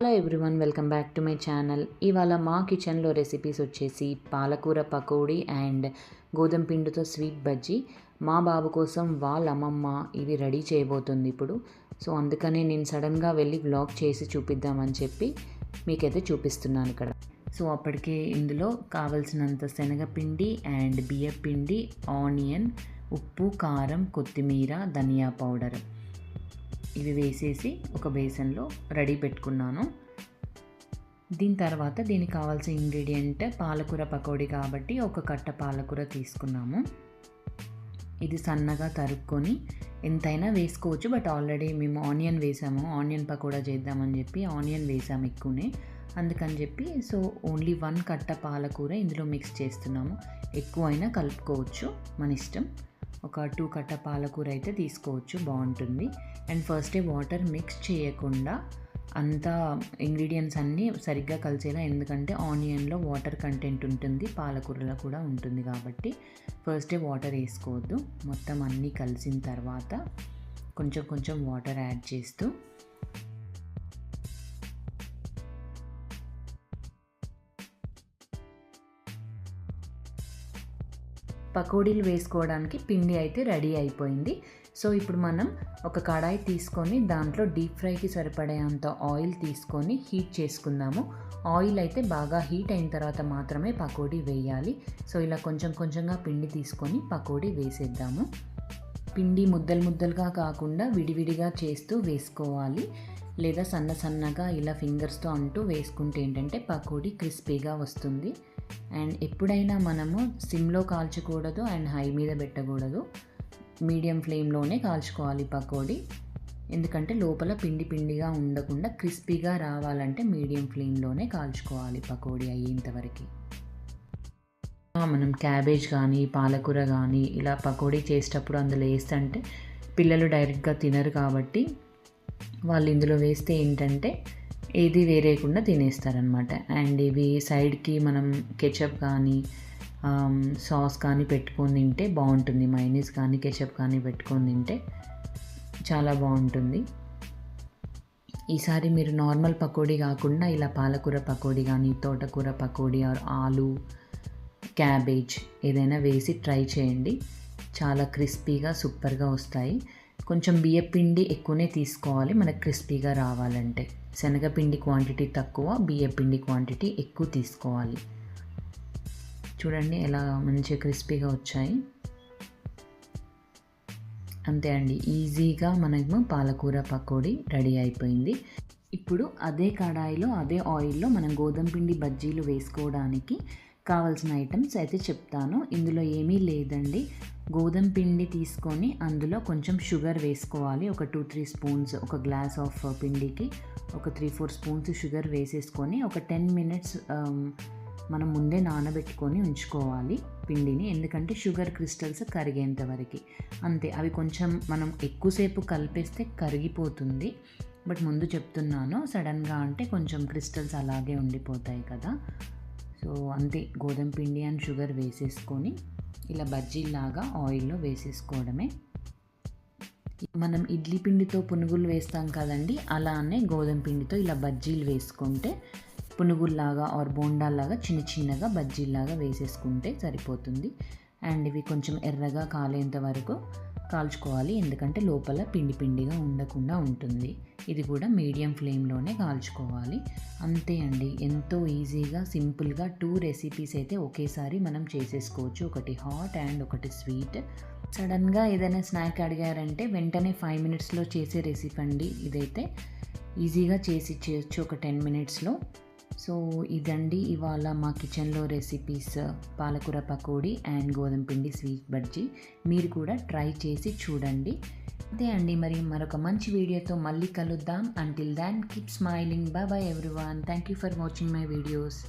Hello everyone welcome back to my channel ఇవాళ మా కిచెన్లో రెసిపీస్ వచ్చేసి పాలకూర పకోడీ అండ్ గోధుమ పిండితో స్వీట్ బజ్జీ. మా బాబు కోసం వాళ్ళ అమ్మమ్మ ఇవి రెడీ చేయబోతుంది ఇప్పుడు. సో అందుకనే నేను సడన్గా వెళ్ళి వ్లాగ్ చేసి చూపిద్దామని చెప్పి మీకైతే చూపిస్తున్నాను ఇక్కడ. సో అప్పటికే ఇందులో కావలసినంత శనగపిండి అండ్ బియ్యపిండి ఆనియన్ ఉప్పు కారం కొత్తిమీర ధనియా పౌడర్. ఇవి వేసేసి ఒక బేసన్లో రెడీ పెట్టుకున్నాను. దీని తర్వాత దీనికి కావాల్సిన ఇంగ్రీడియంట్ పాలకూర పకోడీ కాబట్టి ఒక కట్ట పాలకూర తీసుకున్నాము. ఇది సన్నగా తరుక్కొని ఎంతైనా వేసుకోవచ్చు బట్ ఆల్రెడీ మేము ఆనియన్ వేసాము. ఆనియన్ పకోడా చేద్దామని చెప్పి ఆనియన్ వేసాము ఎక్కువనే. అందుకని చెప్పి సో ఓన్లీ వన్ కట్ట పాలకూర ఇందులో మిక్స్ చేస్తున్నాము. ఎక్కువైనా కలుపుకోవచ్చు మన ఇష్టం. ఒక టూ కట్ట పాలకూర అయితే తీసుకోవచ్చు బాగుంటుంది. అండ్ ఫస్టే వాటర్ మిక్స్ చేయకుండా అంతా ఇంగ్రీడియంట్స్ అన్నీ సరిగ్గా కలిసేలా ఎందుకంటే ఆనియన్లో వాటర్ కంటెంట్ ఉంటుంది పాలకూరలో కూడా ఉంటుంది కాబట్టి ఫస్టే వాటర్ వేసుకోవద్దు. మొత్తం అన్నీ కలిసిన తర్వాత కొంచెం కొంచెం వాటర్ యాడ్ చేస్తూ పకోడీలు వేసుకోవడానికి పిండి అయితే రెడీ అయిపోయింది. సో ఇప్పుడు మనం ఒక కడాయి తీసుకొని దాంట్లో డీప్ ఫ్రైకి సరిపడేంత ఆయిల్ తీసుకొని హీట్ చేసుకుందాము. ఆయిల్ అయితే బాగా హీట్ అయిన తర్వాత మాత్రమే పకోడీ వేయాలి. సో ఇలా కొంచెం కొంచెంగా పిండి తీసుకొని పకోడీ వేసేద్దాము. పిండి ముద్దలు ముద్దలుగా కాకుండా విడివిడిగా చేస్తూ వేసుకోవాలి. లేదా సన్న సన్నగా ఇలా ఫింగర్స్తో అంటూ వేసుకుంటే ఏంటంటే పకోడీ క్రిస్పీగా వస్తుంది. అండ్ ఎప్పుడైనా మనము సిమ్లో కాల్చకూడదు అండ్ హై మీద పెట్టకూడదు. మీడియం ఫ్లేమ్లోనే కాల్చుకోవాలి పకోడీ. ఎందుకంటే లోపల పిండి పిండిగా ఉండకుండా క్రిస్పీగా రావాలంటే మీడియం ఫ్లేమ్లోనే కాల్చుకోవాలి పకోడీ అయ్యేంతవరకు. మనం క్యాబేజ్ కానీ పాలకూర కానీ ఇలా పకోడీ చేసేటప్పుడు అందులో వేస్తుంటే పిల్లలు డైరెక్ట్గా తినరు కాబట్టి వాళ్ళు ఇందులో వేస్తే ఏంటంటే ఏది వేరేయకుండా తినేస్తారనమాట అండ్ ఇవి సైడ్కి మనం కెచప్ కానీ సాస్ కానీ పెట్టుకొని తింటే బాగుంటుంది. మైనీస్ కానీ కెచప్ కానీ పెట్టుకొని తింటే చాలా బాగుంటుంది. ఈసారి మీరు నార్మల్ పకోడీ కాకుండా ఇలా పాలకూర పకోడీ కానీ తోటకూర పకోడీ ఆర్ ఆలు క్యాబేజ్ ఏదైనా వేసి ట్రై చేయండి. చాలా క్రిస్పీగా సూపర్గా వస్తాయి. కొంచెం బియ్యపిండి ఎక్కువనే తీసుకోవాలి. మనకు క్రిస్పీగా రావాలంటే. శనగపిండి క్వాంటిటీ తక్కువ బియ్యపిండి క్వాంటిటీ ఎక్కువ తీసుకోవాలి. చూడండి ఎలా మంచిగా క్రిస్పీగా వచ్చాయి. అంతే అండి. ఈజీగా మనము పాలకూర పకోడీ రెడీ అయిపోయింది. ఇప్పుడు అదే కడాయిలో అదే ఆయిల్లో మనం గోధుమ పిండి బజ్జీలు వేసుకోవడానికి కావాల్సిన ఐటమ్స్ అయితే చెప్తాను. ఇందులో ఏమీ లేదండి. గోధుమ పిండి తీసుకొని అందులో కొంచెం షుగర్ వేసుకోవాలి. ఒక టూ త్రీ స్పూన్స్ ఒక గ్లాస్ ఆఫ్ పిండికి ఒక త్రీ ఫోర్ స్పూన్స్ షుగర్ వేసేసుకొని ఒక టెన్ మినిట్స్ మనం ముందే నానబెట్టుకొని ఉంచుకోవాలి పిండిని. ఎందుకంటే షుగర్ క్రిస్టల్స్ కరిగేంత వరకు. అంతే అవి కొంచెం మనం ఎక్కువసేపు కలిపేస్తే కరిగిపోతుంది. బట్ ముందు చెప్తున్నాను సడన్గా అంటే కొంచెం క్రిస్టల్స్ అలాగే ఉండిపోతాయి కదా. సో అంతే గోధుమ పిండి అండ్ షుగర్ వేసేసుకొని ఇలా బజ్జీలాగా ఆయిల్లో వేసేసుకోవడమే. మనం ఇడ్లీ పిండితో పునుగులు వేస్తాం కదండి అలానే గోధుమ పిండితో ఇలా బజ్జీలు వేసుకుంటే పునుగుల్లాగా ఆర్ బోండాల్లాగా చిన్న చిన్నగా బజ్జీల్లాగా వేసేసుకుంటే సరిపోతుంది. అండ్ ఇవి కొంచెం ఎర్రగా కాలేంత వరకు కాల్చుకోవాలి. ఎందుకంటే లోపల పిండి పిండిగా ఉండకుండా ఉంటుంది. ఇది కూడా మీడియం ఫ్లేమ్లోనే కాల్చుకోవాలి. అంతే అండి. ఎంతో ఈజీగా సింపుల్గా టూ రెసిపీస్ అయితే ఒకేసారి మనం చేసేసుకోవచ్చు. ఒకటి హాట్ అండ్ ఒకటి స్వీట్. సడన్గా ఏదైనా స్నాక్ అడిగారంటే వెంటనే ఫైవ్ మినిట్స్లో చేసే రెసిపీ అండి. ఇదైతే ఈజీగా చేసి చేయొచ్చు ఒక టెన్ మినిట్స్లో. సో ఇదండి ఇవాళ మా కిచెన్లో రెసిపీస్. పాలకూర పకోడీ అండ్ గోధుమ పిండి స్వీట్ బజ్జీ. మీరు కూడా ట్రై చేసి చూడండి. అదే అండి మరి మరొక మంచి వీడియోతో మళ్ళీ కలుద్దాం. Until then keep smiling bye everyone thank you for watching my videos